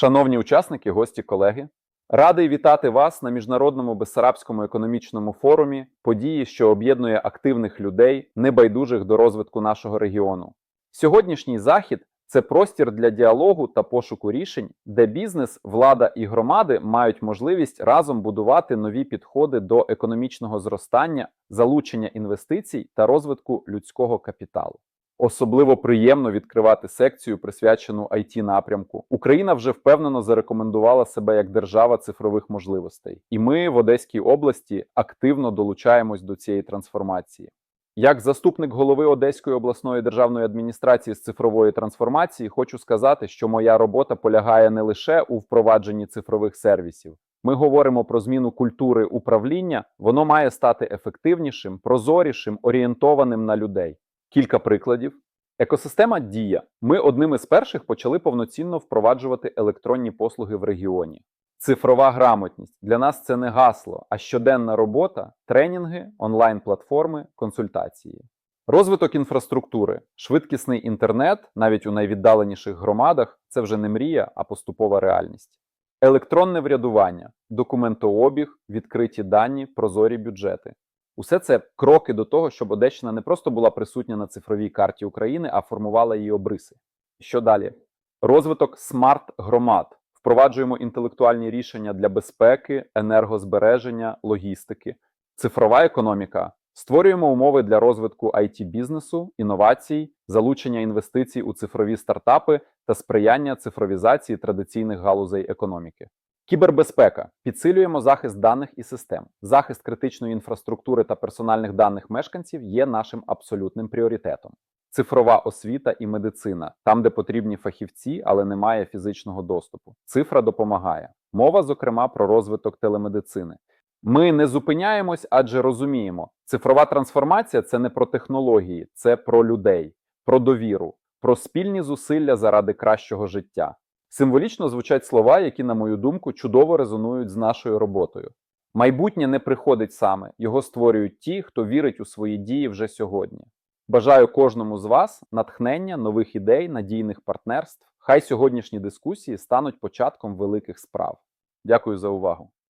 Шановні учасники, гості, колеги, радий вітати вас на міжнародному Бессарабському економічному форумі, події, що об'єднує активних людей, небайдужих до розвитку нашого регіону. Сьогоднішній захід це простір для діалогу та пошуку рішень, де бізнес, влада і громади мають можливість разом будувати нові підходи до економічного зростання, залучення інвестицій та розвитку людського капіталу. Особливо приємно відкривати секцію, присвячену it напрямку. Україна вже впевнено зарекомендувала себе як держава цифрових можливостей, і ми в Одеській області активно долучаємось до цієї трансформації. Як заступник голови Одеської обласної державної адміністрації з цифрової трансформації, хочу сказати, що моя робота полягає не лише у впровадженні цифрових сервісів. Ми говоримо про зміну культури управління, воно має стати ефективнішим, прозорішим, орієнтованим на людей. Кілька прикладів. Екосистема Дія. Ми одним із перших почали повноцінно впроваджувати електронні послуги в регіоні. Цифрова грамотність для нас це не гасло, а щоденна робота, тренінги, онлайн-платформи, консультації. Розвиток інфраструктури, швидкісний інтернет, навіть у найвіддаленіших громадах, це вже не мрія, а поступова реальність. Електронне врядування, документообіг, відкриті дані, прозорі бюджети. Усе це кроки до того, щоб Одещина не просто була присутня на цифровій карті України, а формувала її обриси. Що далі? Розвиток смарт-громад. Впроваджуємо інтелектуальні рішення для безпеки, енергозбереження, логістики, цифрова економіка. Створюємо умови для розвитку it бізнесу, інновацій, залучення інвестицій у цифрові стартапи та сприяння цифровізації традиційних галузей економіки. Кібербезпека. Підсилюємо захист даних і систем. Захист критичної інфраструктури та персональних даних мешканців є нашим абсолютним пріоритетом. Цифрова освіта і медицина там, де потрібні фахівці, але немає фізичного доступу. Цифра допомагає. Мова, зокрема, про розвиток телемедицини. Ми не зупиняємось, адже розуміємо, цифрова трансформація це не про технології, це про людей, про довіру, про спільні зусилля заради кращого життя. Символічно звучать слова, які, на мою думку, чудово резонують з нашою роботою. Майбутнє не приходить саме, його створюють ті, хто вірить у свої дії вже сьогодні. Бажаю кожному з вас натхнення, нових ідей, надійних партнерств. Хай сьогоднішні дискусії стануть початком великих справ. Дякую за увагу.